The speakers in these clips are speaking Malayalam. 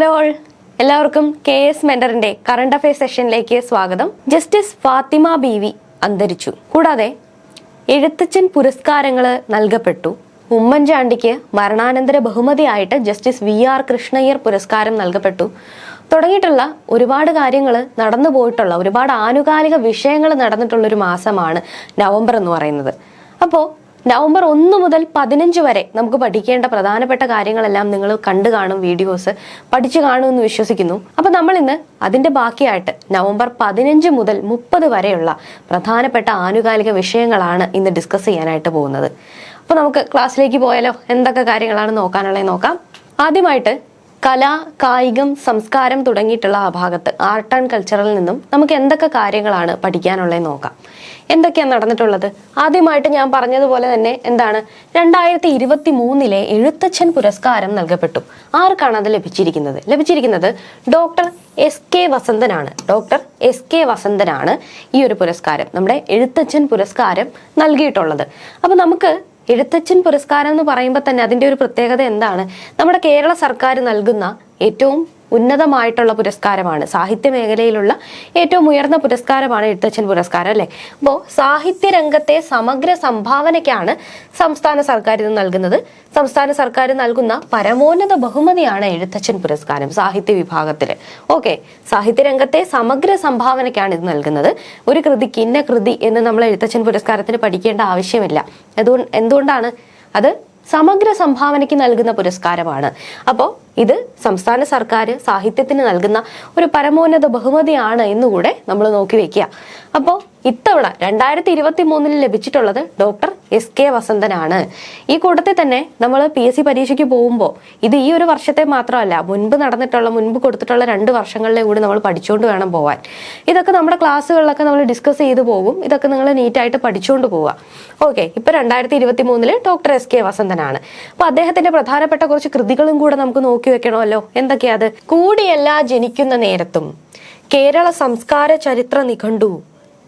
ഹലോ എല്ലാവർക്കും കെ എസ് മെന്ററിന്റെ കറണ്ട് അഫയർ സെഷനിലേക്ക് സ്വാഗതം. ജസ്റ്റിസ് ഫാത്തിമ ബി വി അന്തരിച്ചു. കൂടാതെ എഴുത്തച്ഛൻ പുരസ്കാരങ്ങൾ നൽകപ്പെട്ടു. ഉമ്മൻചാണ്ടിക്ക് മരണാനന്തര ബഹുമതിയായിട്ട് ജസ്റ്റിസ് വി ആർ കൃഷ്ണയ്യർ പുരസ്കാരം നൽകപ്പെട്ടു. തുടങ്ങിയിട്ടുള്ള ഒരുപാട് കാര്യങ്ങൾ നടന്നു പോയിട്ടുള്ള ഒരുപാട് ആനുകാലിക വിഷയങ്ങൾ നടന്നിട്ടുള്ള ഒരു മാസമാണ് നവംബർ എന്ന് പറയുന്നത്. അപ്പോൾ നവംബർ ഒന്ന് മുതൽ പതിനഞ്ച് വരെ നമുക്ക് പഠിക്കേണ്ട പ്രധാനപ്പെട്ട കാര്യങ്ങളെല്ലാം നിങ്ങൾ കണ്ടു കാണും വീഡിയോസ്. പഠിച്ചു കാണുമെന്ന് വിശ്വസിക്കുന്നു. അപ്പൊ നമ്മൾ ഇന്ന് അതിന്റെ ബാക്കിയായിട്ട് നവംബർ പതിനഞ്ച് മുതൽ മുപ്പത് വരെയുള്ള പ്രധാനപ്പെട്ട ആനുകാലിക വിഷയങ്ങളാണ് ഇന്ന് ഡിസ്കസ് ചെയ്യാനായിട്ട് പോകുന്നത്. അപ്പൊ നമുക്ക് ക്ലാസ്സിലേക്ക് പോയാലോ? എന്തൊക്കെ കാര്യങ്ങളാണ് നോക്കാനുള്ളത് നോക്കാം. ആദ്യമായിട്ട് കല കായികം സംസ്കാരം തുടങ്ങിയിട്ടുള്ള ആ ഭാഗത്ത് ആർട്ട് ആൻഡ് കൾച്ചറിൽ നിന്നും നമുക്ക് എന്തൊക്കെ കാര്യങ്ങളാണ് പഠിക്കാനുള്ളത് നോക്കാം. എന്തൊക്കെയാണ് നടന്നിട്ടുള്ളത്? ആദ്യമായിട്ട് ഞാൻ പറഞ്ഞതുപോലെ തന്നെ എന്താണ്? രണ്ടായിരത്തി ഇരുപത്തി മൂന്നിലെ എഴുത്തച്ഛൻ പുരസ്കാരം നൽകപ്പെട്ടു. ആർക്കാണ് അത് ലഭിച്ചിരിക്കുന്നത്? ലഭിച്ചിരിക്കുന്നത് ഡോക്ടർ എസ് കെ വസന്തനാണ്. ഡോക്ടർ എസ് കെ വസന്തനാണ് ഈ ഒരു പുരസ്കാരം നമ്മുടെ എഴുത്തച്ഛൻ പുരസ്കാരം നൽകിയിട്ടുള്ളത്. അപ്പൊ നമുക്ക് എഴുത്തച്ഛൻ പുരസ്കാരം എന്ന് പറയുമ്പോൾ തന്നെ അതിന്റെ ഒരു പ്രത്യേകത എന്താണ്? നമ്മുടെ കേരള സർക്കാർ നൽകുന്ന ഏറ്റവും ഉന്നതമായിട്ടുള്ള പുരസ്കാരമാണ്. സാഹിത്യ മേഖലയിലുള്ള ഏറ്റവും ഉയർന്ന പുരസ്കാരമാണ് എഴുത്തച്ഛൻ പുരസ്കാരം അല്ലേ? അപ്പോൾ സാഹിത്യരംഗത്തെ സമഗ്ര സംഭാവനയ്ക്കാണ് സംസ്ഥാന സർക്കാർ ഇത് നൽകുന്നത്. സംസ്ഥാന സർക്കാർ നൽകുന്ന പരമോന്നത ബഹുമതിയാണ് എഴുത്തച്ഛൻ പുരസ്കാരം സാഹിത്യ വിഭാഗത്തിൽ ഓക്കെ സാഹിത്യ രംഗത്തെ സമഗ്ര സംഭാവനയ്ക്കാണ് ഇത് നൽകുന്നത്. ഒരു കൃതിക്ക് ഇന്ന കൃതി എന്ന് നമ്മൾ എഴുത്തച്ഛൻ പുരസ്കാരത്തിന് പഠിക്കേണ്ട ആവശ്യമില്ല. അതുകൊണ്ട് എന്തുകൊണ്ടാണ്? അത് സമഗ്ര സംഭാവനയ്ക്ക് നൽകുന്ന പുരസ്കാരമാണ്. അപ്പോൾ ഇത് സംസ്ഥാന സർക്കാർ സാഹിത്യത്തിന് നൽകുന്ന ഒരു പരമോന്നത ബഹുമതിയാണ് എന്നുകൂടെ നമ്മൾ നോക്കി വെക്കുക. അപ്പോൾ ഇത്തവണ രണ്ടായിരത്തി ഇരുപത്തി മൂന്നിൽ ലഭിച്ചിട്ടുള്ളത് ഡോക്ടർ എസ് കെ വസന്തനാണ്. ഈ കൂട്ടത്തിൽ തന്നെ നമ്മൾ പി എസ് സി പരീക്ഷയ്ക്ക് പോകുമ്പോൾ ഇത് ഈ ഒരു വർഷത്തെ മാത്രമല്ല മുൻപ് നടന്നിട്ടുള്ള മുൻപ് കൊടുത്തിട്ടുള്ള രണ്ട് വർഷങ്ങളിലെ കൂടി നമ്മൾ പഠിച്ചുകൊണ്ട് വേണം പോവാൻ. ഇതൊക്കെ നമ്മുടെ ക്ലാസ്സുകളിലൊക്കെ നമ്മൾ ഡിസ്കസ് ചെയ്ത് പോകും. ഇതൊക്കെ നിങ്ങൾ നീറ്റായിട്ട് പഠിച്ചുകൊണ്ട് പോവുക. ഓക്കെ ഇപ്പം രണ്ടായിരത്തി ഇരുപത്തി മൂന്നിൽ ഡോക്ടർ എസ് കെ വസന്തനാണ്. അപ്പോൾ അദ്ദേഹത്തിന്റെ പ്രധാനപ്പെട്ട കുറച്ച് കൃതികളും കൂടെ നമുക്ക് നോക്കി വെക്കണമല്ലോ. എന്തൊക്കെയാ അത്? കൂടിയല്ല ജനിക്കുന്ന നേരത്തും കേരള സംസ്കാര ചരിത്ര നിഘണ്ടു.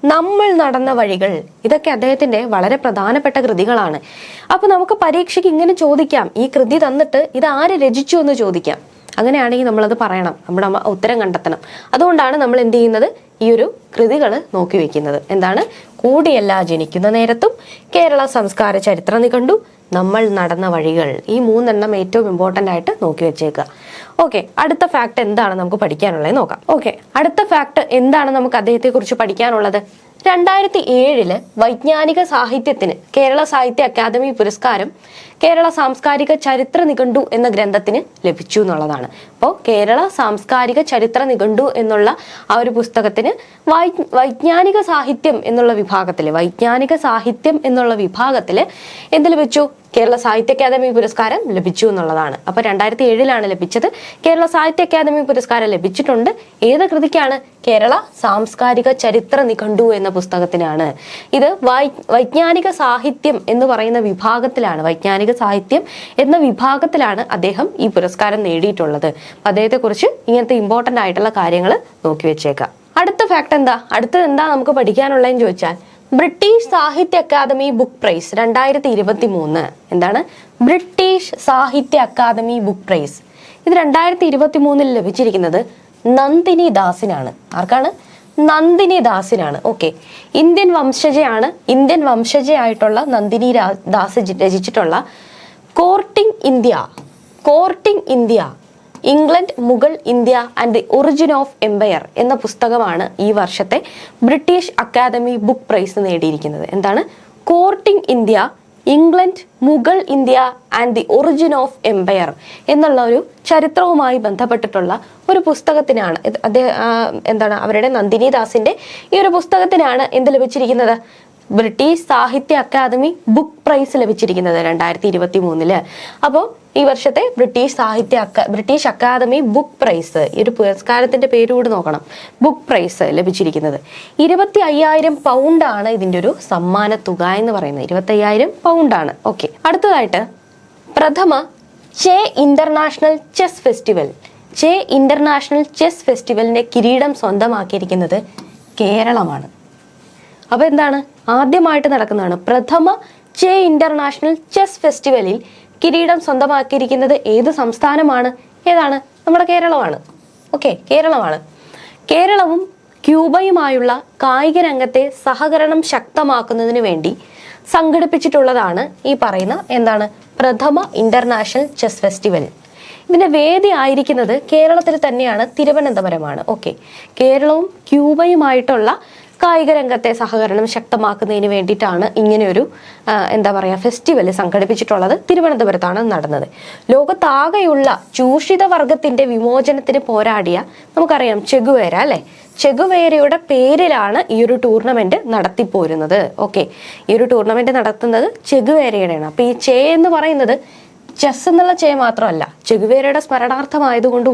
നമ്മൾ നടന്ന വഴികൾ. ഇതൊക്കെ അദ്ദേഹത്തിന്റെ വളരെ പ്രധാനപ്പെട്ട കൃതികളാണ്. അപ്പൊ നമുക്ക് പരീക്ഷയ്ക്ക് ഇങ്ങനെ ചോദിക്കാം. ഈ കൃതി തന്നിട്ട് ഇത് ആര് രചിച്ചു എന്ന് ചോദിക്കാം. അങ്ങനെയാണെങ്കിൽ നമ്മളത് പറയണം. നമ്മുടെ ഉത്തരം കണ്ടെത്തണം. അതുകൊണ്ടാണ് നമ്മൾ എന്ത് ചെയ്യുന്നത്? ഈ ഒരു കൃതികൾ നോക്കി വെക്കുന്നത്. എന്താണ്? കൂടിയല്ല ജനിക്കുന്ന നേരത്തും കേരള സംസ്കാര ചരിത്ര നിഘണ്ടു നമ്മൾ നടന്ന വഴികൾ ഈ മൂന്നെണ്ണം ഏറ്റവും ഇമ്പോർട്ടന്റ് ആയിട്ട് നോക്കി വെച്ചേക്കുക. ഓക്കെ അടുത്ത ഫാക്ട് എന്താണ് നമുക്ക് പഠിക്കാനുള്ളത് നോക്കാം. ഓക്കെ അടുത്ത ഫാക്ട് എന്താണ് നമുക്ക് അദ്ദേഹത്തെ കുറിച്ച് പഠിക്കാനുള്ളത്? രണ്ടായിരത്തി ഏഴിൽ വൈജ്ഞാനിക സാഹിത്യത്തിന് കേരള സാഹിത്യ അക്കാദമി പുരസ്കാരം കേരള സാംസ്കാരിക ചരിത്ര നിഘണ്ടു എന്ന ഗ്രന്ഥത്തിന് ലഭിച്ചു എന്നുള്ളതാണ്. അപ്പോൾ കേരള സാംസ്കാരിക ചരിത്ര നിഘണ്ടു എന്നുള്ള ആ ഒരു പുസ്തകത്തിന് വൈ വൈജ്ഞാനിക സാഹിത്യം എന്നുള്ള വിഭാഗത്തിൽ വൈജ്ഞാനിക സാഹിത്യം എന്നുള്ള വിഭാഗത്തിൽ എന്ത് ലഭിച്ചു? കേരള സാഹിത്യ അക്കാദമി പുരസ്കാരം ലഭിച്ചു എന്നുള്ളതാണ്. അപ്പൊ രണ്ടായിരത്തി ഏഴിലാണ് ലഭിച്ചത്. കേരള സാഹിത്യ അക്കാദമി പുരസ്കാരം ലഭിച്ചിട്ടുണ്ട്. ഏത് കൃതിക്കാണ്? കേരള സാംസ്കാരിക ചരിത്ര നിഘണ്ടു എന്ന പുസ്തകത്തിനാണ്. ഇത് വൈ വൈജ്ഞാനിക സാഹിത്യം എന്ന് പറയുന്ന വിഭാഗത്തിലാണ് വൈജ്ഞാനിക സാഹിത്യം എന്ന വിഭാഗത്തിലാണ് അദ്ദേഹം ഈ പുരസ്കാരം നേടിയിട്ടുള്ളത്. അദ്ദേഹത്തെ കുറിച്ച് ഇങ്ങനത്തെ ഇമ്പോർട്ടന്റ് ആയിട്ടുള്ള കാര്യങ്ങൾ നോക്കി വെച്ചേക്കാം. അടുത്ത ഫാക്ട് എന്താ? അടുത്തത് എന്താ നമുക്ക് പഠിക്കാനുള്ളതെന്ന് ചോദിച്ചാൽ ബ്രിട്ടീഷ് സാഹിത്യ അക്കാദമി ബുക്ക് പ്രൈസ് രണ്ടായിരത്തി ഇരുപത്തി മൂന്ന് എന്താണ്? ബ്രിട്ടീഷ് സാഹിത്യ അക്കാദമി ബുക്ക് പ്രൈസ് ഇത് രണ്ടായിരത്തി ഇരുപത്തി മൂന്നിൽ ലഭിച്ചിരിക്കുന്നത് നന്ദിനി ദാസിനാണ്. ആർക്കാണ്? നന്ദിനി ദാസിനാണ്. ഓക്കെ. ഇന്ത്യൻ വംശജയാണ് ഇന്ത്യൻ വംശജയായിട്ടുള്ള Nandini Das രചിച്ചിട്ടുള്ള courting India courting India England Mughal India and the origin of empire എന്ന പുസ്തകമാണ് ഈ വർഷത്തെ ബ്രിട്ടീഷ് അക്കാദമി ബുക്ക് പ്രൈസ് നേടിയിരിക്കുന്നത്. എന്താണ്? Courting India England Mughal India and the origin of empire എന്നുള്ള ഒരു ചരിത്രവുമായി ബന്ധപ്പെട്ടിട്ടുള്ള ഒരു പുസ്തകത്തിനാണ്. അദ്ദേഹം എന്താണ് അവരുടെ നന്ദിനി ദാസിന്റെ ഈ ഒരു പുസ്തകത്തിനാണ് എന്ത് ലഭിച്ചിരിക്കുന്നത്? ബ്രിട്ടീഷ് സാഹിത്യ അക്കാദമി ബുക്ക് പ്രൈസ് ലഭിച്ചിരിക്കുന്നത് രണ്ടായിരത്തി ഇരുപത്തി മൂന്നിൽ അപ്പോൾ ഈ വർഷത്തെ ബ്രിട്ടീഷ് സാഹിത്യ അക്ക ബ്രിട്ടീഷ് അക്കാദമി ബുക്ക് പ്രൈസ് ഈ ഒരു പുരസ്കാരത്തിന്റെ പേര് കൂടി നോക്കണം. ബുക്ക് പ്രൈസ് ലഭിച്ചിരിക്കുന്നത്. ഇരുപത്തി അയ്യായിരം പൗണ്ടാണ് ഇതിന്റെ ഒരു സമ്മാന തുക എന്ന് പറയുന്നത്. ഇരുപത്തി അയ്യായിരം പൗണ്ടാണ് ഓക്കെ അടുത്തതായിട്ട് പ്രഥമ Che international chess festival Che international chess ഫെസ്റ്റിവലിന്റെ കിരീടം സ്വന്തമാക്കിയിരിക്കുന്നത് കേരളമാണ്. അപ്പോൾ എന്താണ്? ആദ്യമായിട്ട് നടക്കുന്നതാണ് പ്രഥമ ചെ ഇന്റർനാഷണൽ ചെസ് ഫെസ്റ്റിവലിൽ കിരീടം സ്വന്തമാക്കിയിരിക്കുന്നത് ഏത് സംസ്ഥാനമാണ്? ഏതാണ്? നമ്മുടെ കേരളമാണ്. ഓക്കെ കേരളമാണ്. കേരളവും ക്യൂബയുമായുള്ള കായിക രംഗത്തെ സഹകരണം ശക്തമാക്കുന്നതിന് വേണ്ടി സംഘടിപ്പിച്ചിട്ടുള്ളതാണ് ഈ പറയുന്ന എന്താണ്? പ്രഥമ ഇന്റർനാഷണൽ ചെസ് ഫെസ്റ്റിവൽ. ഇതിന്റെ വേദി ആയിരിക്കുന്നത് കേരളത്തിൽ തന്നെയാണ് തിരുവനന്തപുരമാണ്. ഓക്കെ കേരളവും ക്യൂബയുമായിട്ടുള്ള കായിക രംഗത്തെ സഹകരണം ശക്തമാക്കുന്നതിന് വേണ്ടിയിട്ടാണ് ഇങ്ങനെയൊരു എന്താ പറയുക ഫെസ്റ്റിവൽ സംഘടിപ്പിച്ചിട്ടുള്ളത്. തിരുവനന്തപുരത്താണ് നടന്നത്. ലോകത്താകെയുള്ള ചൂഷിത വർഗത്തിന്റെ വിമോചനത്തിന് പോരാടിയ നമുക്കറിയാം ചെഗുവേര അല്ലെ? ചെഗുവേരയുടെ പേരിലാണ് ഈ ഒരു ടൂർണമെന്റ് നടത്തിപ്പോരുന്നത്. ഓക്കെ ഈ ഒരു ടൂർണമെന്റ് നടത്തുന്നത് ചെഗുവേരയുടെയാണ്. അപ്പൊ ഈ ചേ എന്ന് പറയുന്നത് ചെസ് എന്നുള്ള ചേ മാത്രമല്ല. ചെഗുവേരയുടെ സ്മരണാർത്ഥമായതുകൊണ്ട്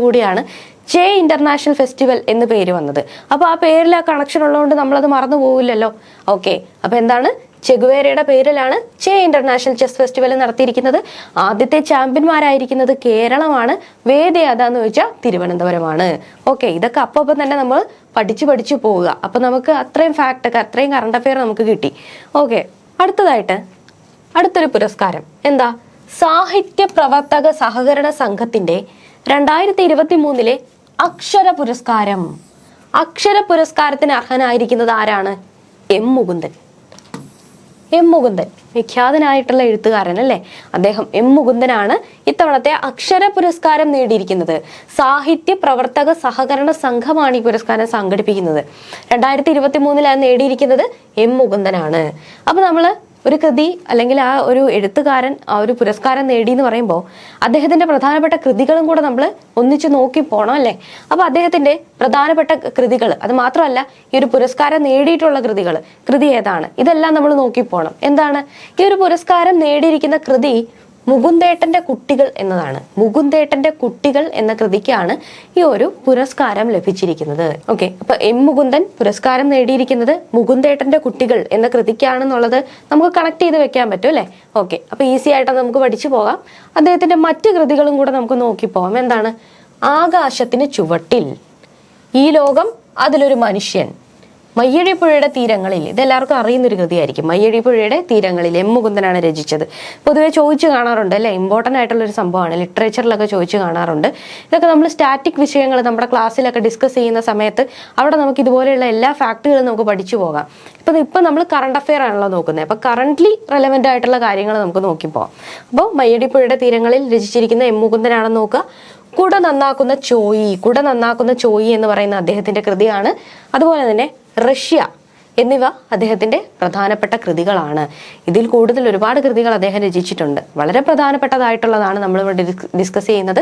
ചേ ഇന്റർനാഷണൽ ഫെസ്റ്റിവൽ എന്ന് പേര് വന്നത്. അപ്പോൾ ആ പേരിൽ ആ കണക്ഷൻ ഉള്ളതുകൊണ്ട് നമ്മളത് മറന്നു പോവില്ലല്ലോ. ഓക്കെ അപ്പോൾ എന്താണ്? ചെഗുവേരയുടെ പേരിലാണ് ചെ ഇന്റർനാഷണൽ ചെസ് ഫെസ്റ്റിവൽ നടത്തിയിരിക്കുന്നത്. ആദ്യത്തെ ചാമ്പ്യന്മാരായിരിക്കുന്നത് കേരളമാണ്. വേദി ഏതാന്ന് ചോദിച്ചാൽ തിരുവനന്തപുരമാണ്. ഓക്കെ ഇതൊക്കെ അപ്പം തന്നെ നമ്മൾ പഠിച്ചു പഠിച്ചു പോവുക. അപ്പൊ നമുക്ക് അത്രയും ഫാക്ട് ഒക്കെ അത്രയും കറണ്ട് അഫെയർ നമുക്ക് കിട്ടി. ഓക്കെ അടുത്തതായിട്ട് അടുത്തൊരു പുരസ്കാരം. എന്താ? സാഹിത്യ പ്രവർത്തക സഹകരണ സംഘത്തിന്റെ രണ്ടായിരത്തി ഇരുപത്തി മൂന്നിലെ അക്ഷര പുരസ്കാരം. അക്ഷര പുരസ്കാരത്തിന് അർഹനായിരിക്കുന്നത് ആരാണ്? എം മുകുന്ദൻ. എം മുകുന്ദൻ വിഖ്യാതനായിട്ടുള്ള എഴുത്തുകാരൻ അല്ലേ അദ്ദേഹം എം മുകുന്ദനാണ് ഇത്തവണത്തെ അക്ഷര പുരസ്കാരം നേടിയിരിക്കുന്നത്. സാഹിത്യ പ്രവർത്തക സഹകരണ സംഘമാണ് ഈ പുരസ്കാരം സംഘടിപ്പിക്കുന്നത്. രണ്ടായിരത്തി ഇരുപത്തി മൂന്നിലാണ് നേടിയിരിക്കുന്നത് എം മുകുന്ദനാണ്. അപ്പൊ നമ്മൾ ഒരു കൃതി അല്ലെങ്കിൽ ആ ഒരു എഴുത്തുകാരൻ ആ ഒരു പുരസ്കാരം നേടി എന്ന് പറയുമ്പോൾ അദ്ദേഹത്തിന്റെ പ്രധാനപ്പെട്ട കൃതികളും കൂടെ നമ്മൾ ഒന്നിച്ച് നോക്കി പോകണം അല്ലേ? അപ്പൊ അദ്ദേഹത്തിന്റെ പ്രധാനപ്പെട്ട കൃതികൾ അത് മാത്രമല്ല ഈ ഒരു പുരസ്കാരം നേടിയിട്ടുള്ള കൃതികൾ കൃതി ഏതാണ്? ഇതെല്ലാം നമ്മൾ നോക്കി പോകണം എന്താണ്? ഈ ഒരു പുരസ്കാരം നേടിയിരിക്കുന്ന കൃതി മുകുന്ദേട്ടന്റെ കുട്ടികൾ എന്നതാണ്. മുകുന്ദേട്ടന്റെ കുട്ടികൾ എന്ന കൃതിക്കാണ് ഈ ഒരു പുരസ്കാരം ലഭിച്ചിരിക്കുന്നത്. ഓക്കെ അപ്പൊ എം മുകുന്ദൻ പുരസ്കാരം നേടിയിരിക്കുന്നത് മുകുന്ദേട്ടന്റെ കുട്ടികൾ എന്ന കൃതിക്കാണെന്നുള്ളത് നമുക്ക് കണക്ട് ചെയ്ത് വെക്കാൻ പറ്റും അല്ലെ? ഓക്കെ അപ്പൊ ഈസി ആയിട്ട് നമുക്ക് പഠിച്ചു പോകാം. അദ്ദേഹത്തിന്റെ മറ്റു കൃതികളും കൂടെ നമുക്ക് നോക്കി പോകാം. എന്താണ്? ആകാശത്തിന് ചുവട്ടിൽ. ഈ ലോകം അതിലൊരു മനുഷ്യൻ. മയ്യഴിപ്പുഴയുടെ തീരങ്ങളിൽ ഇതെല്ലാവർക്കും അറിയുന്ന ഒരു കൃതിയായിരിക്കും. മയ്യഴിപ്പുഴയുടെ തീരങ്ങളിൽ എം മുകുന്ദനാണ് രചിച്ചത്. പൊതുവേ ചോദിച്ചു കാണാറുണ്ട് അല്ലെ? ഇമ്പോർട്ടന്റ് ആയിട്ടുള്ള ഒരു സംഭവമാണ്. ലിറ്ററേച്ചറിലൊക്കെ ചോദിച്ചു കാണാറുണ്ട്. ഇതൊക്കെ നമ്മൾ സ്റ്റാറ്റിക് വിഷയങ്ങൾ നമ്മുടെ ക്ലാസ്സിലൊക്കെ ഡിസ്കസ് ചെയ്യുന്ന സമയത്ത് അവിടെ നമുക്ക് ഇതുപോലെയുള്ള എല്ലാ ഫാക്ടുകളും നമുക്ക് പഠിച്ചു പോകാം. ഇപ്പം ഇപ്പം നമ്മൾ കറണ്ട് അഫെയർ ആണല്ലോ നോക്കുന്നത്. അപ്പോൾ കറണ്ട്ലി റെലവെന്റ് ആയിട്ടുള്ള കാര്യങ്ങൾ നമുക്ക് നോക്കി പോകാം. അപ്പോൾ മയ്യടിപ്പുഴയുടെ തീരങ്ങളിൽ രചിച്ചിരിക്കുന്ന എം മുകുന്ദനാണെന്ന് നോക്കുക. കുട നന്നാക്കുന്ന ചോയി കുട നന്നാക്കുന്ന ചോയി എന്ന് പറയുന്ന അദ്ദേഹത്തിന്റെ കൃതിയാണ്. അതുപോലെ തന്നെ റഷ്യ എന്നിവ അദ്ദേഹത്തിന്റെ പ്രധാനപ്പെട്ട കൃതികളാണ്. ഇതിൽ കൂടുതൽ ഒരുപാട് കൃതികൾ അദ്ദേഹം രചിച്ചിട്ടുണ്ട്. വളരെ പ്രധാനപ്പെട്ടതായിട്ടുള്ളതാണ് നമ്മൾ ഇവിടെ ഡിസ്കസ് ചെയ്യുന്നത്.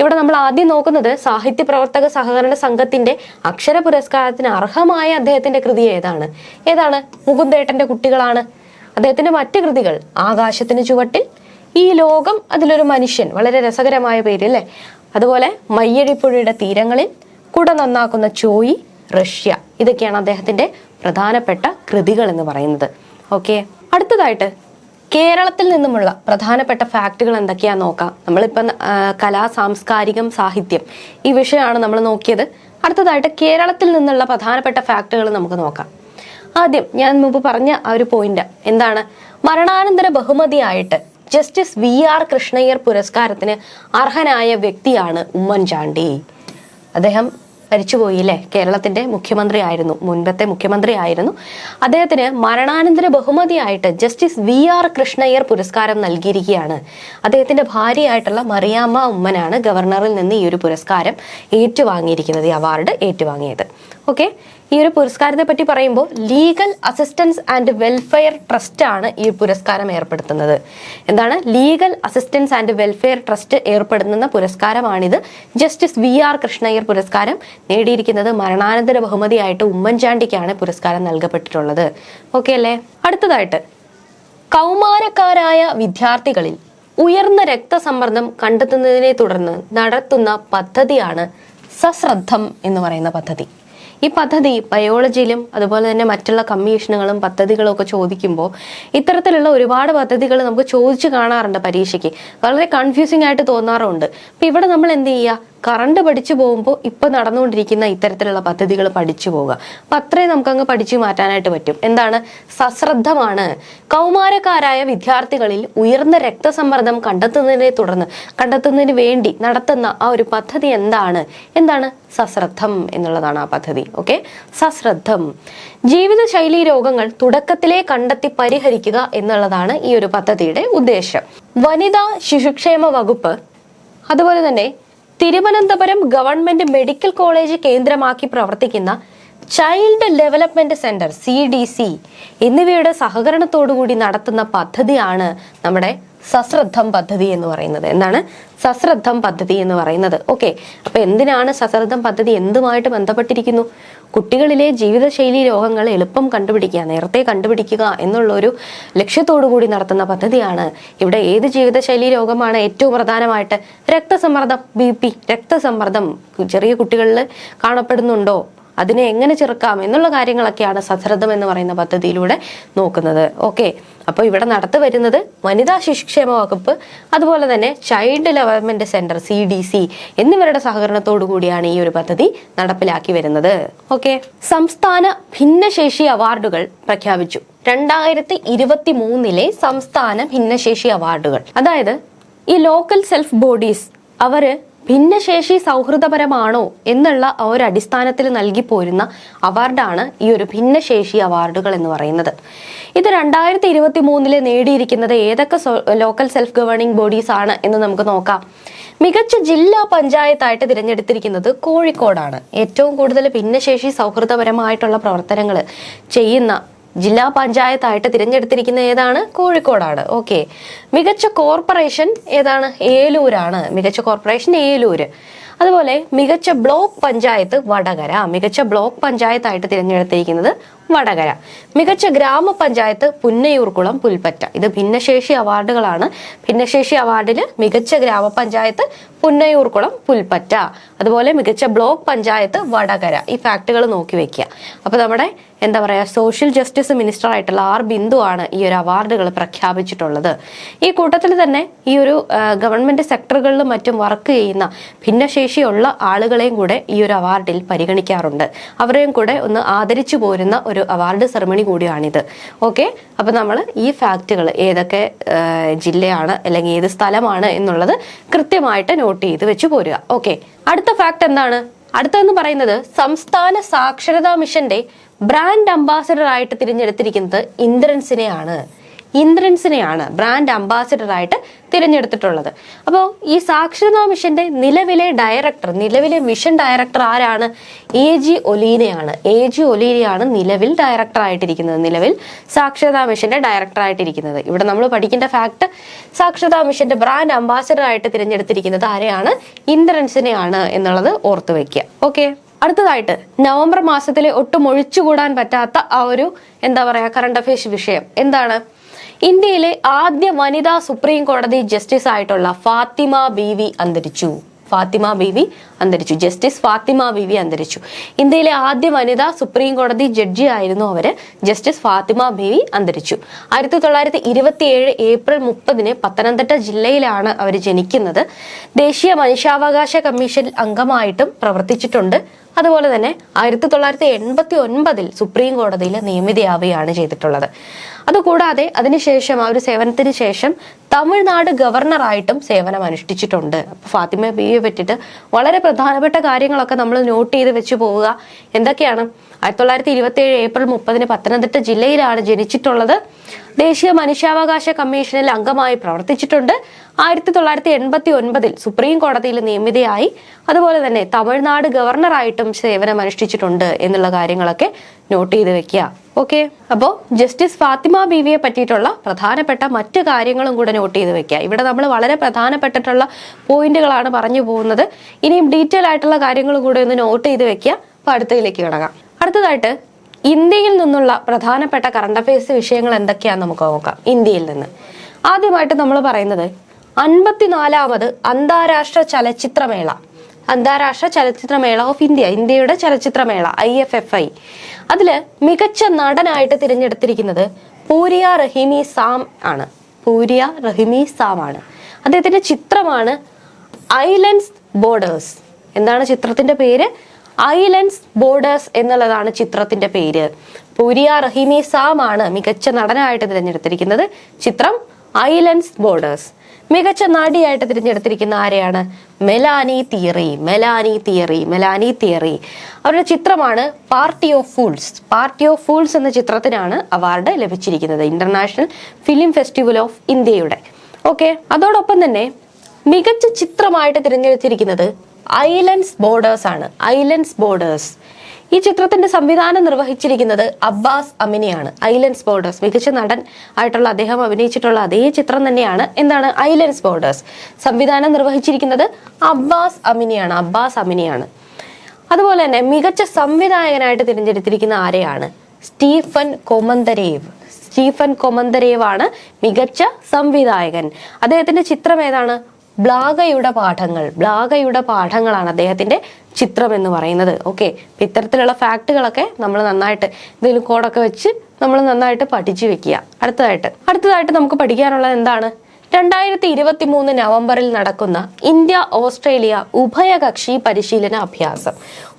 ഇവിടെ നമ്മൾ ആദ്യം നോക്കുന്നത് സാഹിത്യ പ്രവർത്തക സഹകരണ സംഘത്തിന്റെ അക്ഷര പുരസ്കാരത്തിന് അർഹമായ അദ്ദേഹത്തിന്റെ കൃതി ഏതാണ്? ഏതാണ്? മുകുന്ദേട്ടന്റെ കുട്ടികളാണ്. അദ്ദേഹത്തിന്റെ മറ്റ് കൃതികൾ ആകാശത്തിന് ചുവട്ടിൽ ഈ ലോകം അതിലൊരു മനുഷ്യൻ വളരെ രസകരമായ പേര് അല്ലേ? അതുപോലെ മയ്യഴിപ്പുഴയുടെ തീരങ്ങളിൽ കുട നന്നാക്കുന്ന ചോയി റഷ്യ. ഇതൊക്കെയാണ് അദ്ദേഹത്തിന്റെ പ്രധാനപ്പെട്ട കൃതികൾ എന്ന് പറയുന്നത്. ഓക്കെ. അടുത്തതായിട്ട് കേരളത്തിൽ നിന്നുമുള്ള പ്രധാനപ്പെട്ട ഫാക്ടുകൾ എന്തൊക്കെയാ നോക്കാം. നമ്മളിപ്പം കലാ സാംസ്കാരികം സാഹിത്യം ഈ വിഷയമാണ് നമ്മൾ നോക്കിയത്. അടുത്തതായിട്ട് കേരളത്തിൽ നിന്നുള്ള പ്രധാനപ്പെട്ട ഫാക്ടുകൾ നമുക്ക് നോക്കാം. ആദ്യം ഞാൻ മുമ്പ് പറഞ്ഞ ആ ഒരു പോയിന്റ് എന്താണ്? മരണാനന്തര ബഹുമതിയായിട്ട് ജസ്റ്റിസ് വി ആർ കൃഷ്ണയ്യർ പുരസ്കാരത്തിന് അർഹനായ വ്യക്തിയാണ് ഉമ്മൻചാണ്ടി. അദ്ദേഹം മരിച്ചുപോയി അല്ലേ കേരളത്തിന്റെ മുഖ്യമന്ത്രി ആയിരുന്നു മുൻപത്തെ മുഖ്യമന്ത്രി ആയിരുന്നു അദ്ദേഹത്തിന് മരണാനന്തര ബഹുമതിയായിട്ട് ജസ്റ്റിസ് വി ആർ കൃഷ്ണയ്യർ പുരസ്കാരം നൽകിയിരിക്കുകയാണ്. അദ്ദേഹത്തിന്റെ ഭാര്യയായിട്ടുള്ള മറിയാമ്മ ഉമ്മനാണ് ഗവർണറിൽ നിന്ന് ഈ ഒരു പുരസ്കാരം ഏറ്റുവാങ്ങിയിരിക്കുന്നത് ഈ അവാർഡ് ഏറ്റുവാങ്ങിയത്. ഓക്കെ? ഈ ഒരു പുരസ്കാരത്തെ പറ്റി പറയുമ്പോൾ legal assistance and welfare trust ആണ് ഈ പുരസ്കാരം ഏർപ്പെടുത്തുന്നത്. എന്താണ്? Legal assistance and welfare trust ഏർപ്പെടുത്തുന്ന പുരസ്കാരമാണിത്. ജസ്റ്റിസ് വി ആർ കൃഷ്ണയ്യർ പുരസ്കാരം നേടിയിരിക്കുന്നത് മരണാനന്തര ബഹുമതിയായിട്ട് ഉമ്മൻചാണ്ടിക്കാണ് പുരസ്കാരം നൽകപ്പെട്ടിട്ടുള്ളത്. ഓക്കെ അല്ലേ? അടുത്തതായിട്ട് കൗമാരക്കാരായ വിദ്യാർത്ഥികളിൽ ഉയർന്ന രക്തസമ്മർദ്ദം കണ്ടെത്തുന്നതിനെ തുടർന്ന് നടത്തുന്ന പദ്ധതിയാണ് സശ്രദ്ധം എന്ന് പറയുന്ന പദ്ധതി. ഈ പദ്ധതി ബയോളജിയിലും അതുപോലെ തന്നെ മറ്റുള്ള കമ്മീഷനുകളും പദ്ധതികളും ഒക്കെ ചോദിക്കുമ്പോൾ ഇത്തരത്തിലുള്ള ഒരുപാട് പദ്ധതികൾ നമുക്ക് ചോദിച്ചു കാണാറുണ്ട് പരീക്ഷയ്ക്ക്. വളരെ കൺഫ്യൂസിംഗ് ആയിട്ട് തോന്നാറുണ്ട്. അപ്പൊ ഇവിടെ നമ്മൾ എന്ത് ചെയ്യുക? കറണ്ട് പഠിച്ചു പോകുമ്പോൾ ഇപ്പൊ നടന്നുകൊണ്ടിരിക്കുന്ന ഇത്തരത്തിലുള്ള പദ്ധതികൾ പഠിച്ചു പോവുക. അപ്പൊ അത്രയും നമുക്കങ്ങ് പഠിച്ചു മാറ്റാനായിട്ട് പറ്റും. എന്താണ്? സശ്രദ്ധമാണ്. കൗമാരക്കാരായ വിദ്യാർത്ഥികളിൽ ഉയർന്ന രക്തസമ്മർദ്ദം കണ്ടെത്തുന്നതിനെ തുടർന്ന് കണ്ടെത്തുന്നതിന് വേണ്ടി നടത്തുന്ന ആ ഒരു പദ്ധതി എന്താണ്? എന്താണ്? സശ്രദ്ധം എന്നുള്ളതാണ് ആ പദ്ധതി. ഓക്കെ? സശ്രദ്ധം. ജീവിതശൈലി രോഗങ്ങൾ തുടക്കത്തിലെ കണ്ടെത്തി പരിഹരിക്കുക എന്നുള്ളതാണ് ഈ ഒരു പദ്ധതിയുടെ ഉദ്ദേശം. വനിതാ ശിശുക്ഷേമ വകുപ്പ് അതുപോലെ തന്നെ തിരുവനന്തപുരം ഗവൺമെന്റ് മെഡിക്കൽ കോളേജ് കേന്ദ്രമാക്കി പ്രവർത്തിക്കുന്ന child development centre C D C എന്നിവയുടെ സഹകരണത്തോടുകൂടി നടത്തുന്ന പദ്ധതിയാണ് നമ്മുടെ സശ്രദ്ധം പദ്ധതി എന്ന് പറയുന്നത്. എന്താണ്? സശ്രദ്ധം പദ്ധതി എന്ന് പറയുന്നത്. ഓക്കെ. അപ്പൊ എന്തിനാണ് സശ്രദ്ധം പദ്ധതി? എന്തുമായിട്ട് ബന്ധപ്പെട്ടിരിക്കുന്നു? കുട്ടികളിലെ ജീവിതശൈലി രോഗങ്ങൾ എളുപ്പം കണ്ടുപിടിക്കുക നേരത്തെ കണ്ടുപിടിക്കുക എന്നുള്ള ഒരു ലക്ഷ്യത്തോടു കൂടി നടത്തുന്ന പദ്ധതിയാണ്. ഇവിടെ ഏത് ജീവിതശൈലി രോഗമാണ് ഏറ്റവും പ്രധാനമായിട്ട്? രക്തസമ്മർദ്ദം ബി പി രക്തസമ്മർദ്ദം. ചെറിയ കുട്ടികളിൽ കാണപ്പെടുന്നുണ്ടോ? അതിനെ എങ്ങനെ ചെറുക്കാം എന്നുള്ള കാര്യങ്ങളൊക്കെയാണ് സശ്രദ്ധം എന്ന് പറയുന്ന പദ്ധതിയിലൂടെ നോക്കുന്നത്. ഓക്കെ അപ്പോൾ ഇവിടെ നടത്തു വരുന്നത് വനിതാ ശിശുക്ഷേമ വകുപ്പ് അതുപോലെ തന്നെ child development centre C D C എന്നിവരുടെ സഹകരണത്തോടു കൂടിയാണ് ഈ ഒരു പദ്ധതി നടപ്പിലാക്കി വരുന്നത്. ഓക്കെ സംസ്ഥാന ഭിന്നശേഷി അവാർഡുകൾ പ്രഖ്യാപിച്ചു. രണ്ടായിരത്തി ഇരുപത്തി മൂന്നിലെ സംസ്ഥാന ഭിന്നശേഷി അവാർഡുകൾ. അതായത് ഈ ലോക്കൽ സെൽഫ് ബോഡീസ് അവർ ഭിന്നശേഷി സൗഹൃദപരമാണോ എന്നുള്ള ഒരു അടിസ്ഥാനത്തിൽ നൽകി പോരുന്ന അവാർഡാണ് ഈ ഒരു ഭിന്നശേഷി അവാർഡുകൾ എന്ന് പറയുന്നത്. ഇത് രണ്ടായിരത്തി ഇരുപത്തി മൂന്നിൽ നേടിയിരിക്കുന്നത് ഏതൊക്കെ ലോക്കൽ സെൽഫ് ഗവേണിംഗ് ബോഡീസ് ആണ് എന്ന് നമുക്ക് നോക്കാം. മികച്ച ജില്ലാ പഞ്ചായത്തായിട്ട് തിരഞ്ഞെടുത്തിരിക്കുന്നത് കോഴിക്കോടാണ്. ഏറ്റവും കൂടുതൽ ഭിന്നശേഷി സൗഹൃദപരമായിട്ടുള്ള പ്രവർത്തനങ്ങൾ ചെയ്യുന്ന ജില്ലാ പഞ്ചായത്തായിട്ട് തിരഞ്ഞെടുത്തിരിക്കുന്ന ഏതാണ്? കോഴിക്കോടാണ്. ഓക്കെ. മികച്ച കോർപ്പറേഷൻ ഏതാണ്? ഏലൂരാണ്. മികച്ച കോർപ്പറേഷൻ ഏലൂര്. അതുപോലെ മികച്ച ബ്ലോക്ക് പഞ്ചായത്ത് വടകര. മികച്ച ബ്ലോക്ക് പഞ്ചായത്തായിട്ട് തിരഞ്ഞെടുത്തിരിക്കുന്നത് വടകര. മികച്ച ഗ്രാമപഞ്ചായത്ത് പുന്നയൂർകുളം പുൽപ്പറ്റ. ഇത് ഭിന്നശേഷി അവാർഡുകളാണ്. ഭിന്നശേഷി അവാർഡിൽ മികച്ച ഗ്രാമപഞ്ചായത്ത് പുന്നയൂർകുളം പുൽപ്പറ്റ. അതുപോലെ മികച്ച ബ്ലോക്ക് പഞ്ചായത്ത് വടകര. ഈ ഫാക്ടുകൾ നോക്കി വെക്കുക. അപ്പൊ നമ്മുടെ എന്താ പറയുക സോഷ്യൽ ജസ്റ്റിസ് മിനിസ്റ്റർ ആയിട്ടുള്ള ആർ ബിന്ദു ആണ് ഈ ഒരു അവാർഡുകൾ പ്രഖ്യാപിച്ചിട്ടുള്ളത്. ഈ കൂട്ടത്തിൽ തന്നെ ഈ ഒരു ഗവൺമെന്റ് സെക്ടറുകളിലും മറ്റും വർക്ക് ചെയ്യുന്ന ഭിന്നശേഷിയുള്ള ആളുകളെയും കൂടെ ഈ ഒരു അവാർഡിൽ പരിഗണിക്കാറുണ്ട്. അവരെയും കൂടെ ഒന്ന് ആദരിച്ചു പോരുന്ന ഒരു അവാർഡ് സെറമണി കൂടിയാണിത്. ഓക്കെ? അപ്പൊ നമ്മൾ ഈ ഫാക്റ്റുകൾ ഏതൊക്കെ ജില്ലയാണ് അല്ലെങ്കിൽ ഏത് സ്ഥലമാണ് എന്നുള്ളത് കൃത്യമായിട്ട് നോട്ട് ചെയ്ത് വെച്ച് പോരുക. ഓക്കെ? അടുത്ത ഫാക്ട് എന്താണ്? അടുത്തെന്ന് പറയുന്നത് സംസ്ഥാന സാക്ഷരതാ മിഷന്റെ ബ്രാൻഡ് അംബാസഡർ ആയിട്ട് തിരഞ്ഞെടുത്തിരിക്കുന്നത് ഇന്ദ്രൻസിനെയാണ്. ഇന്ദ്രൻസിനെയാണ് ബ്രാൻഡ് അംബാസിഡർ ആയിട്ട് തിരഞ്ഞെടുത്തിട്ടുള്ളത്. അപ്പോൾ ഈ സാക്ഷരതാ മിഷന്റെ നിലവിലെ ഡയറക്ടർ നിലവിലെ മിഷൻ ഡയറക്ടർ ആരാണ്? എ ജി ഒലീനയാണ്. എ ജി ഒലീനയാണ് നിലവിൽ ഡയറക്ടർ ആയിട്ടിരിക്കുന്നത് നിലവിൽ സാക്ഷരതാ മിഷന്റെ ഡയറക്ടർ ആയിട്ടിരിക്കുന്നത് ഇവിടെ നമ്മൾ പഠിക്കേണ്ട ഫാക്ട് സാക്ഷരതാ മിഷന്റെ ബ്രാൻഡ് അംബാസിഡർ ആയിട്ട് തിരഞ്ഞെടുത്തിരിക്കുന്നത് ആരെയാണ്? ഇന്ദ്രൻസിനെയാണ് എന്നുള്ളത് ഓർത്തു വെക്കുക. ഓക്കെ? അടുത്തതായിട്ട് നവംബർ മാസത്തിലെ ഒട്ടും ഒഴിച്ചുകൂടാൻ പറ്റാത്ത ആ ഒരു എന്താ പറയുക കറണ്ട് അഫയേഴ്സ് വിഷയം. എന്താണ്? ഇന്ത്യയിലെ ആദ്യ വനിതാ സുപ്രീം കോടതി ജസ്റ്റിസ് ആയിട്ടുള്ള ഫാത്തിമ ബീവി അന്തരിച്ചു. ഫാത്തിമ ബീവി അന്തരിച്ചു. ജസ്റ്റിസ് ഫാത്തിമ ബീവി അന്തരിച്ചു. ഇന്ത്യയിലെ ആദ്യ വനിതാ സുപ്രീം കോടതി ജഡ്ജി ആയിരുന്നു അവർ. ജസ്റ്റിസ് ഫാത്തിമ ബീവി അന്തരിച്ചു. ആയിരത്തി തൊള്ളായിരത്തി ഇരുപത്തി ഏഴ് ഏപ്രിൽ മുപ്പതിന് പത്തനംതിട്ട ജില്ലയിലാണ് അവർ ജനിക്കുന്നത്. ദേശീയ മനുഷ്യാവകാശ കമ്മീഷൻ അംഗമായിട്ടും പ്രവർത്തിച്ചിട്ടുണ്ട്. അതുപോലെ തന്നെ ആയിരത്തി തൊള്ളായിരത്തി എൺപത്തി ഒൻപതിൽ സുപ്രീം കോടതിയിൽ നിയമിതയാവുകയാണ് ചെയ്തിട്ടുള്ളത്. അതുകൂടാതെ അതിനുശേഷം ആ ഒരു സേവനത്തിന് ശേഷം തമിഴ്നാട് ഗവർണറായിട്ടും സേവനം അനുഷ്ഠിച്ചിട്ടുണ്ട്. അപ്പൊ ഫാത്തിമ ബിയെ പറ്റിയിട്ട് വളരെ പ്രധാനപ്പെട്ട കാര്യങ്ങളൊക്കെ നമ്മൾ നോട്ട് ചെയ്ത് വെച്ച് പോവുക. എന്തൊക്കെയാണ്? ആയിരത്തി തൊള്ളായിരത്തി ഇരുപത്തി ഏഴ് ഏപ്രിൽ മുപ്പതിന് പത്തനംതിട്ട ജില്ലയിലാണ് ജനിച്ചിട്ടുള്ളത്. ദേശീയ മനുഷ്യാവകാശ കമ്മീഷനിൽ അംഗമായി പ്രവർത്തിച്ചിട്ടുണ്ട്. ആയിരത്തി തൊള്ളായിരത്തി എൺപത്തി ഒൻപതിൽ സുപ്രീം കോടതിയിൽ നിയമിതയായി. അതുപോലെ തന്നെ തമിഴ്നാട് ഗവർണറായിട്ടും സേവനം അനുഷ്ഠിച്ചിട്ടുണ്ട് എന്നുള്ള കാര്യങ്ങളൊക്കെ നോട്ട് ചെയ്ത് വെക്കുക. ഓക്കെ? അപ്പോൾ ജസ്റ്റിസ് ഫാത്തിമ ബീവിയെ പറ്റിയിട്ടുള്ള പ്രധാനപ്പെട്ട മറ്റ് കാര്യങ്ങളും കൂടെ നോട്ട് ചെയ്ത് വെക്കുക. ഇവിടെ നമ്മൾ വളരെ പ്രധാനപ്പെട്ടിട്ടുള്ള പോയിന്റുകളാണ് പറഞ്ഞു പോകുന്നത്. ഇനിയും ഡീറ്റെയിൽ ആയിട്ടുള്ള കാര്യങ്ങളും കൂടെ ഒന്ന് നോട്ട് ചെയ്ത് വെക്കുക. അപ്പോൾ അടുത്തതിലേക്ക് കിടക്കാം. അടുത്തതായിട്ട് ഇന്ത്യയിൽ നിന്നുള്ള പ്രധാനപ്പെട്ട കറണ്ട് അഫയേഴ്സ് വിഷയങ്ങൾ എന്തൊക്കെയാണെന്ന് നമുക്ക് നോക്കാം. ഇന്ത്യയിൽ നിന്ന്. ആദ്യമായിട്ട് നമ്മൾ പറയുന്നത് അൻപത്തിനാലാമത് അന്താരാഷ്ട്ര ചലച്ചിത്രമേള. അന്താരാഷ്ട്ര ചലച്ചിത്രമേള ഓഫ് ഇന്ത്യ ഇന്ത്യയുടെ ചലച്ചിത്രമേള ഐ എഫ് എഫ് ഐ. അതിൽ മികച്ച നടനായിട്ട് തിരഞ്ഞെടുത്തിരിക്കുന്നത് പൂരിയ റഹിമി സാം ആണ്. പൂരിയ റഹിമി സാം ആണ്. അദ്ദേഹത്തിന്റെ ചിത്രമാണ് ഐലൻഡ്സ് ബോർഡേഴ്സ് എന്താണ് ചിത്രത്തിന്റെ പേര്? ഐലൻഡ്സ് ബോർഡേഴ്സ് എന്നുള്ളതാണ് ചിത്രത്തിന്റെ പേര്. പുരിയ റഹിമി സാം ആണ് മികച്ച നടനായിട്ട് തിരഞ്ഞെടുത്തിരിക്കുന്നത്. ചിത്രം ഐലൻഡ്സ് ബോർഡേഴ്സ്. മികച്ച നടിയായിട്ട് തിരഞ്ഞെടുത്തിരിക്കുന്ന ആരെയാണ്? Melanie Thierry Melanie Thierry Melanie Thierry. അവരുടെ ചിത്രമാണ് party of fools. Party of fools എന്ന ചിത്രത്തിനാണ് അവാർഡ് ലഭിച്ചിരിക്കുന്നത് ഇന്റർനാഷണൽ ഫിലിം ഫെസ്റ്റിവൽ ഓഫ് ഇന്ത്യയുടെ. ഓക്കെ അതോടൊപ്പം തന്നെ മികച്ച ചിത്രമായിട്ട് തിരഞ്ഞെടുത്തിരിക്കുന്നത് ഐലൻഡ്സ് ബോർഡേഴ്സ് ആണ്. Islands borders. ഈ ചിത്രത്തിന്റെ സംവിധാനം നിർവഹിച്ചിരിക്കുന്നത് അബ്ബാസ് അമിനിയാണ്. Islands borders. മികച്ച നടൻ ആയിട്ടുള്ള അദ്ദേഹം അഭിനയിച്ചിട്ടുള്ള അതേ ചിത്രം തന്നെയാണ് എന്താണ് ഐലൻഡ്സ് ബോർഡേഴ്സ്. സംവിധാനം നിർവഹിച്ചിരിക്കുന്നത് അബ്ബാസ് അമിനിയാണ്. അബ്ബാസ് അമിനിയാണ്. അതുപോലെ തന്നെ മികച്ച സംവിധായകനായിട്ട് തിരഞ്ഞെടുത്തിരിക്കുന്ന ആരെയാണ്? സ്റ്റീഫൻ കൊമന്തരേവ്. സ്റ്റീഫൻ കൊമന്തരേവ് ആണ് മികച്ച സംവിധായകൻ. അദ്ദേഹത്തിന്റെ ചിത്രം ഏതാണ്? ബ്ലാഗയുടെ പാഠങ്ങൾ ബ്ലാഗയുടെ പാഠങ്ങളാണ് അദ്ദേഹത്തിന്റെ ചിത്രം എന്ന് പറയുന്നത് ഓക്കെ ഇത്തരത്തിലുള്ള ഫാക്ടുകളൊക്കെ നമ്മൾ നന്നായിട്ട് എന്തെങ്കിലും കോഡൊക്കെ വെച്ച് നമ്മൾ നന്നായിട്ട് പഠിച്ചു വെക്കുക. അടുത്തതായിട്ട് അടുത്തതായിട്ട് നമുക്ക് പഠിക്കാനുള്ളത് എന്താണ്? രണ്ടായിരത്തി ഇരുപത്തി മൂന്ന് നവംബറിൽ നടക്കുന്ന ഇന്ത്യ ഓസ്ട്രേലിയ ഉഭയകക്ഷി പരിശീലന അഭ്യാസം.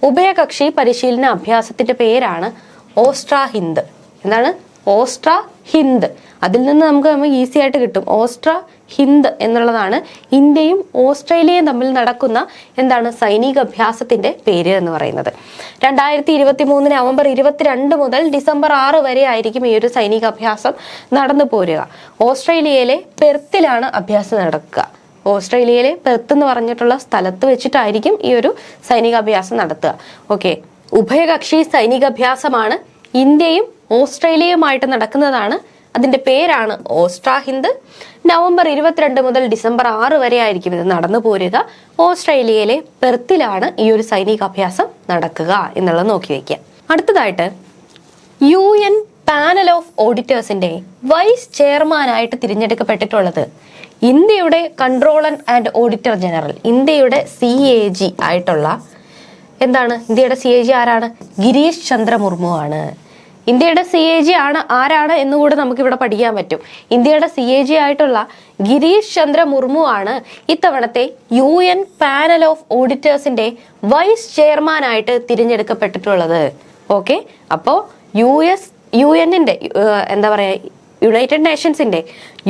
ഉഭയകക്ഷി പരിശീലന അഭ്യാസത്തിന്റെ പേരാണ് ഓസ്ട്രാ ഹിന്ദ് എന്താണ്? ഓസ്ട്രാ ഹിന്ദ് അതിൽ നിന്ന് നമുക്ക് നമുക്ക് ഈസി ആയിട്ട് കിട്ടും. ഓസ്ട്ര ഹിന്ദ് എന്നുള്ളതാണ് ഇന്ത്യയും ഓസ്ട്രേലിയയും തമ്മിൽ നടക്കുന്ന എന്താണ് സൈനിക അഭ്യാസത്തിന്റെ പേര് എന്ന് പറയുന്നത്. രണ്ടായിരത്തി ഇരുപത്തി മൂന്ന് നവംബർ ഇരുപത്തിരണ്ട് മുതൽ ഡിസംബർ ആറ് വരെ ആയിരിക്കും ഈ ഒരു സൈനിക അഭ്യാസം നടന്നു പോരുക. ഓസ്ട്രേലിയയിലെ പെർത്തിലാണ് അഭ്യാസം നടക്കുക. ഓസ്ട്രേലിയയിലെ പെർത്ത് എന്ന് പറഞ്ഞിട്ടുള്ള സ്ഥലത്ത് വെച്ചിട്ടായിരിക്കും ഈ ഒരു സൈനികാഭ്യാസം നടത്തുക. ഓക്കെ. ഉഭയകക്ഷി സൈനികാഭ്യാസമാണ് ഇന്ത്യയും ഓസ്ട്രേലിയയുമായിട്ട് നടക്കുന്നതാണ് അതിന്റെ പേരാണ് ഓസ്ട്രാ ഹിന്ദ് നവംബർ ഇരുപത്തിരണ്ട് മുതൽ ഡിസംബർ ആറ് വരെ ആയിരിക്കും ഇത് നടന്നു പോരുക. ഓസ്ട്രേലിയയിലെ പെർത്തിലാണ് ഈ ഒരു സൈനികാഭ്യാസം നടക്കുക എന്നുള്ളത് നോക്കി വയ്ക്കുക അടുത്തതായിട്ട് യു എൻ പാനൽ ഓഫ് ഓഡിറ്റേഴ്സിന്റെ വൈസ് ചെയർമാനായിട്ട് തിരഞ്ഞെടുക്കപ്പെട്ടിട്ടുള്ളത് ഇന്ത്യയുടെ കൺട്രോളർ ആൻഡ് ഓഡിറ്റർ ജനറൽ ഇന്ത്യയുടെ സി എ ജി ആയിട്ടുള്ള എന്താണ്? ഇന്ത്യയുടെ സി എ ജി ആരാണ്? ഗിരീഷ് ചന്ദ്ര മുർമു ആണ്. ഇന്ത്യയുടെ സി എ ജി ആണ് ആരാണ് എന്നുകൂടെ നമുക്ക് ഇവിടെ പഠിക്കാൻ പറ്റും. ഇന്ത്യയുടെ സി എ ജി ആയിട്ടുള്ള ഗിരീഷ് ചന്ദ്ര മുർമു ആണ് ഇത്തവണത്തെ യു എൻ പാനൽ ഓഫ് ഓഡിറ്റേഴ്സിന്റെ വൈസ് ചെയർമാനായിട്ട് തിരഞ്ഞെടുക്കപ്പെട്ടിട്ടുള്ളത്. ഓക്കെ അപ്പോ യു എസ് യു എന്നിന്റെ എന്താ പറയാ യുണൈറ്റഡ് നേഷൻസിന്റെ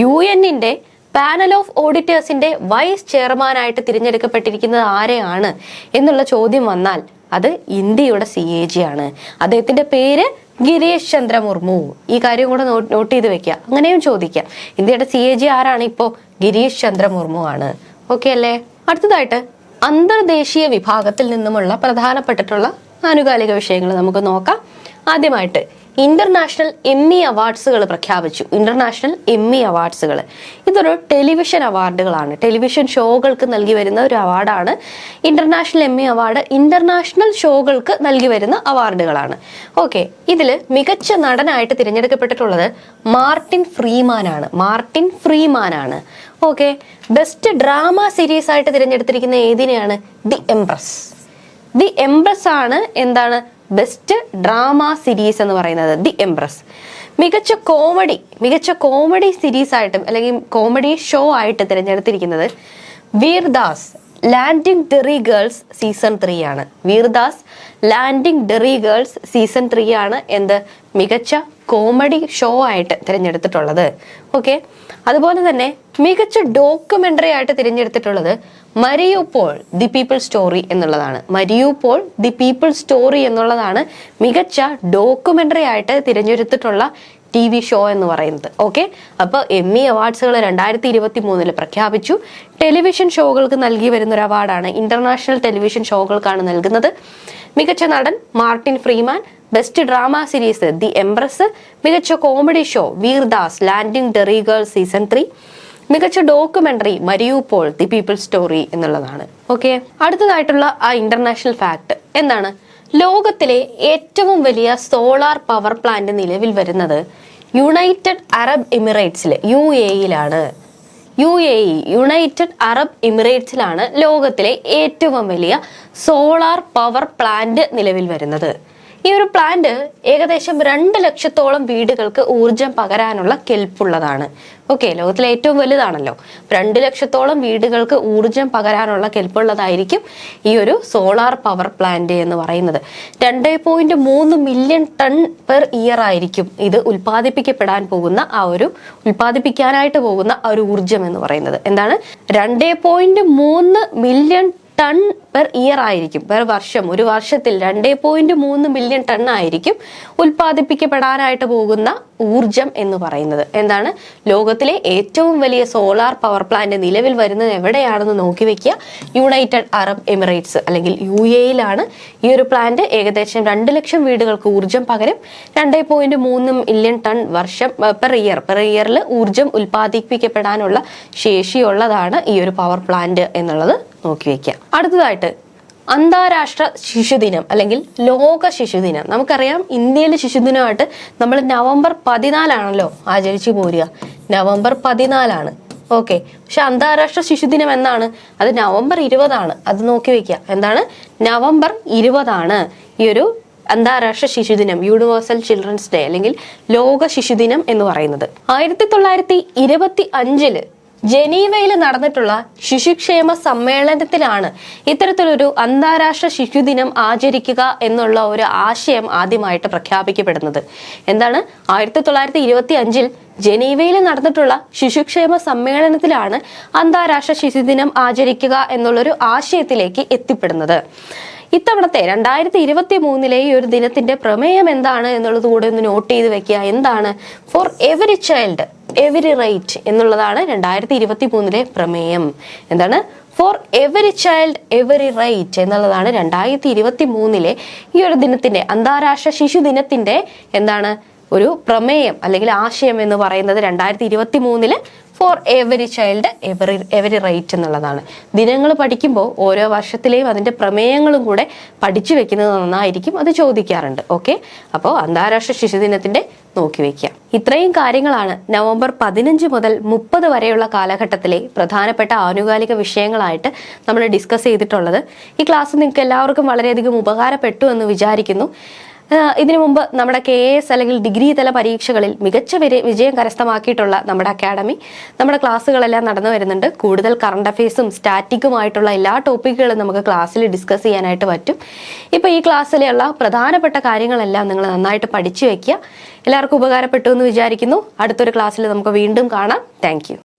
യു എന്നിന്റെ പാനൽ ഓഫ് ഓഡിറ്റേഴ്സിന്റെ വൈസ് ചെയർമാനായിട്ട് തിരഞ്ഞെടുക്കപ്പെട്ടിരിക്കുന്നത് ആരെയാണ് എന്നുള്ള ചോദ്യം വന്നാൽ അത് ഇന്ത്യയുടെ സി എ ജി ആണ്. അദ്ദേഹത്തിന്റെ പേര് ഗിരീഷ് ചന്ദ്ര മുർമു. ഈ കാര്യം കൂടെ നോട്ട് ചെയ്ത് വെക്കുക. അങ്ങനെയും ചോദിക്കാം. ഇന്ത്യയുടെ സി എ ജി ആരാണ് ഇപ്പോ? ഗിരീഷ് ചന്ദ്ര മുർമു ആണ്. ഓക്കെ അല്ലേ? അടുത്തതായിട്ട് അന്തർദേശീയ വിഭാഗത്തിൽ നിന്നുമുള്ള പ്രധാനപ്പെട്ടിട്ടുള്ള ആനുകാലിക വിഷയങ്ങൾ നമുക്ക് നോക്കാം. ആദ്യമായിട്ട് ഇന്റർനാഷണൽ എമ്മി അവാർഡ്സുകൾ പ്രഖ്യാപിച്ചു. ഇന്റർനാഷണൽ എമ്മി അവാർഡ്സുകൾ. ഇതൊരു ടെലിവിഷൻ അവാർഡുകളാണ്. ടെലിവിഷൻ ഷോകൾക്ക് നൽകി വരുന്ന ഒരു അവാർഡാണ്. ഇന്റർനാഷണൽ എമ്മി അവാർഡ് ഇന്റർനാഷണൽ ഷോകൾക്ക് നൽകി വരുന്ന അവാർഡുകളാണ്. ഓക്കെ ഇതിൽ മികച്ച നടനായിട്ട് തിരഞ്ഞെടുക്കപ്പെട്ടിട്ടുള്ളത് മാർട്ടിൻ ഫ്രീമാൻ ആണ് മാർട്ടിൻ ഫ്രീമാൻ ആണ് ഓക്കെ ബെസ്റ്റ് ഡ്രാമ സീരീസ് ആയിട്ട് തിരഞ്ഞെടുത്തിരിക്കുന്ന ഏതിനെയാണ്? The Empress. ദി എംപ്രസ് ആണ് എന്താണ് ബെസ്റ്റ് ഡ്രാമ സീരീസ് എന്ന് പറയുന്നത് ദി എംപ്രസ്. മികച്ച കോമഡി മികച്ച കോമഡി സീരീസ് ആയിട്ടും അല്ലെങ്കിൽ കോമഡി ഷോ ആയിട്ട് തിരഞ്ഞെടുത്തിരിക്കുന്നത് Vir Das landing Derry girls season three ആണ്. Vir Das landing Derry girls season three ആണ് എന്ത് മികച്ച കോമഡി ഷോ ആയിട്ട് തിരഞ്ഞെടുത്തിട്ടുള്ളത്. ഓക്കെ അതുപോലെ തന്നെ മികച്ച ഡോക്യുമെന്ററി ആയിട്ട് തിരഞ്ഞെടുത്തിട്ടുള്ളത് Mariupol the people story എന്നുള്ളതാണ്. Mariupol the people story എന്നുള്ളതാണ് മികച്ച ഡോക്യുമെന്ററി ആയിട്ട് തിരഞ്ഞെടുത്തിട്ടുള്ള ടി വി ഷോ എന്ന് പറയുന്നത്. ഓക്കെ അപ്പോൾ എം ഇ അവാർഡ്സുകൾ രണ്ടായിരത്തി ഇരുപത്തി മൂന്നിൽ പ്രഖ്യാപിച്ചു ടെലിവിഷൻ ഷോകൾക്ക് നൽകി വരുന്ന ഒരു അവാർഡാണ് ഇന്റർനാഷണൽ ടെലിവിഷൻ ഷോകൾക്കാണ് നൽകുന്നത്. മികച്ച നടൻ Martin Freeman best drama series the empress മികച്ച comedy show Vir Das landing Derry girl season three മികച്ച documentary Mariupol the people story എന്നുള്ളതാണ്. ഓക്കെ അടുത്തതായിട്ടുള്ള ആ ഇന്റർനാഷണൽ ഫാക്ട് എന്താണ്? ലോകത്തിലെ ഏറ്റവും വലിയ സോളാർ പവർ പ്ലാന്റ് നിലവിൽ വരുന്നത് യുണൈറ്റഡ് അറബ് എമിറേറ്റ്സിലെ U എയിലാണ് U A E united Arab എമിറേറ്റ്സിലാണ് ലോകത്തിലെ ഏറ്റവും വലിയ സോളാർ പവർ പ്ലാന്റ് നിലവിൽ വരുന്നത്. ഈ ഒരു പ്ലാന്റ് ഏകദേശം രണ്ട് ലക്ഷത്തോളം വീടുകൾക്ക് ഊർജം പകരാനുള്ള കെൽപ്പുള്ളതാണ്. ഓക്കെ ലോകത്തിലെ ഏറ്റവും വലുതാണല്ലോ. രണ്ട് ലക്ഷത്തോളം വീടുകൾക്ക് ഊർജം പകരാനുള്ള കെൽപ്പുള്ളതായിരിക്കും ഈ ഒരു സോളാർ പവർ പ്ലാന്റ് എന്ന് പറയുന്നത്. രണ്ട് പോയിന്റ് മൂന്ന് മില്യൺ ടൺ പെർ ഇയർ ആയിരിക്കും ഇത് ഉൽപ്പാദിപ്പിക്കപ്പെടാൻ പോകുന്ന ആ ഒരു ഉൽപ്പാദിപ്പിക്കാനായിട്ട് പോകുന്ന ആ ഒരു ഊർജം എന്ന് പറയുന്നത്. എന്താണ്? രണ്ട് പോയിന്റ് മൂന്ന് മില്യൺ ടൺ പെർ ഇയർ ആയിരിക്കും പെർ വർഷം. ഒരു വർഷത്തിൽ രണ്ടേ പോയിന്റ് മൂന്ന് മില്യൺ ടൺ ആയിരിക്കും ഉൽപ്പാദിപ്പിക്കപ്പെടാനായിട്ട് പോകുന്ന ഊർജം എന്ന് പറയുന്നത്. എന്താണ്? ലോകത്തിലെ ഏറ്റവും വലിയ സോളാർ പവർ പ്ലാന്റ് നിലവിൽ വരുന്നത് എവിടെയാണെന്ന് നോക്കി വെക്കുക. യുണൈറ്റഡ് അറബ് എമിറേറ്റ്സ് അല്ലെങ്കിൽ യു എയിലാണ് ഈ ഒരു പ്ലാന്റ് ഏകദേശം രണ്ട് ലക്ഷം വീടുകൾക്ക് ഊർജം പകരം രണ്ടേ പോയിന്റ് മൂന്ന് മില്യൺ ടൺ വർഷം പെർ ഇയർ പെർ ഇയറിൽ ഊർജം ഉൽപ്പാദിപ്പിക്കപ്പെടാനുള്ള ശേഷിയുള്ളതാണ് ഈ ഒരു പവർ പ്ലാന്റ് എന്നുള്ളത്. നോക്കി വെക്കുക അടുത്തതായിട്ട് അന്താരാഷ്ട്ര ശിശുദിനം അല്ലെങ്കിൽ ലോക ശിശുദിനം. നമുക്കറിയാം ഇന്ത്യയിലെ ശിശുദിനമായിട്ട് നമ്മൾ നവംബർ പതിനാലാണല്ലോ ആചരിച്ചു പോരുക. നവംബർ പതിനാലാണ്. ഓക്കെ. പക്ഷെ അന്താരാഷ്ട്ര ശിശുദിനം എന്നാണ്? അത് നവംബർ ഇരുപതാണ്. അത് നോക്കി വെക്കുക. എന്താണ്? നവംബർ ഇരുപതാണ്. ഈ ഒരു അന്താരാഷ്ട്ര ശിശുദിനം യൂണിവേഴ്സൽ ചിൽഡ്രൻസ് ഡേ അല്ലെങ്കിൽ ലോക ശിശുദിനം എന്ന് പറയുന്നത്. ആയിരത്തി തൊള്ളായിരത്തി ഇരുപത്തി അഞ്ചിൽ ജനീവയിൽ നടന്നിട്ടുള്ള ശിശുക്ഷേമ സമ്മേളനത്തിലാണ് ഇത്തരത്തിലൊരു അന്താരാഷ്ട്ര ശിശുദിനം ആചരിക്കുക എന്നുള്ള ഒരു ആശയം ആദ്യമായിട്ട് പ്രഖ്യാപിക്കപ്പെടുന്നത്. എന്താണ്? ആയിരത്തി തൊള്ളായിരത്തി ഇരുപത്തി അഞ്ചിൽ ജനീവയിൽ നടന്നിട്ടുള്ള ശിശുക്ഷേമ സമ്മേളനത്തിലാണ് അന്താരാഷ്ട്ര ശിശുദിനം ആചരിക്കുക എന്നുള്ളൊരു ആശയത്തിലേക്ക് എത്തിപ്പെടുന്നത്. ഇത്തവണത്തെ രണ്ടായിരത്തി ഇരുപത്തി മൂന്നിലെ ഈ ഒരു ദിനത്തിന്റെ പ്രമേയം എന്താണ് എന്നുള്ളത് കൂടെ ഒന്ന് നോട്ട് ചെയ്ത് വെക്കുക. എന്താണ്? For every child every right എന്നുള്ളതാണ് രണ്ടായിരത്തി ഇരുപത്തി മൂന്നിലെ പ്രമേയം. എന്താണ്? For every child every right എന്നുള്ളതാണ് രണ്ടായിരത്തി ഇരുപത്തി മൂന്നിലെ ഈ ഒരു ദിനത്തിന്റെ അന്താരാഷ്ട്ര ശിശു ദിനത്തിന്റെ എന്താണ്? ഒരു പ്രമേയം അല്ലെങ്കിൽ ആശയം എന്ന് പറയുന്നത് രണ്ടായിരത്തി ഇരുപത്തി മൂന്നിൽ for every child every every right എന്നുള്ളതാണ്. ദിനങ്ങൾ പഠിക്കുമ്പോൾ ഓരോ വർഷത്തിലെയും അതിന്റെ പ്രമേയങ്ങളും കൂടെ പഠിച്ചു വെക്കുന്നത് നന്നായിരിക്കും അത് ചോദിക്കാറുണ്ട്. ഓക്കെ അപ്പോൾ അന്താരാഷ്ട്ര ശിശുദിനത്തിന്റെ നോക്കി വയ്ക്കുക ഇത്രയും കാര്യങ്ങളാണ് നവംബർ പതിനഞ്ച് മുതൽ മുപ്പത് വരെയുള്ള കാലഘട്ടത്തിലെ പ്രധാനപ്പെട്ട ആനുകാലിക വിഷയങ്ങളായിട്ട് നമ്മൾ ഡിസ്കസ് ചെയ്തിട്ടുള്ളത്. ഈ ക്ലാസ് നിങ്ങൾക്ക് എല്ലാവർക്കും വളരെയധികം ഉപകാരപ്പെട്ടു എന്ന് വിചാരിക്കുന്നു. ഇതിനു മുമ്പ് നമ്മുടെ കെ എസ് അല്ലെങ്കിൽ ഡിഗ്രി തല പരീക്ഷകളിൽ മികച്ച വിജയം കരസ്ഥമാക്കിയിട്ടുള്ള നമ്മുടെ അക്കാഡമി നമ്മുടെ ക്ലാസ്സുകളെല്ലാം നടന്നു വരുന്നുണ്ട്. കൂടുതൽ കറണ്ട് അഫയേഴ്സും സ്റ്റാറ്റിക്കുമായിട്ടുള്ള എല്ലാ ടോപ്പിക്കുകളും നമുക്ക് ക്ലാസ്സിൽ ഡിസ്കസ് ചെയ്യാനായിട്ട് പറ്റും. ഇപ്പോൾ ഈ ക്ലാസ്സിലുള്ള പ്രധാനപ്പെട്ട കാര്യങ്ങളെല്ലാം നിങ്ങൾ നന്നായിട്ട് പഠിച്ചു വയ്ക്കുക എല്ലാവർക്കും ഉപകാരപ്പെട്ടു എന്ന് വിചാരിക്കുന്നു. അടുത്തൊരു ക്ലാസ്സിൽ നമുക്ക് വീണ്ടും കാണാം. താങ്ക്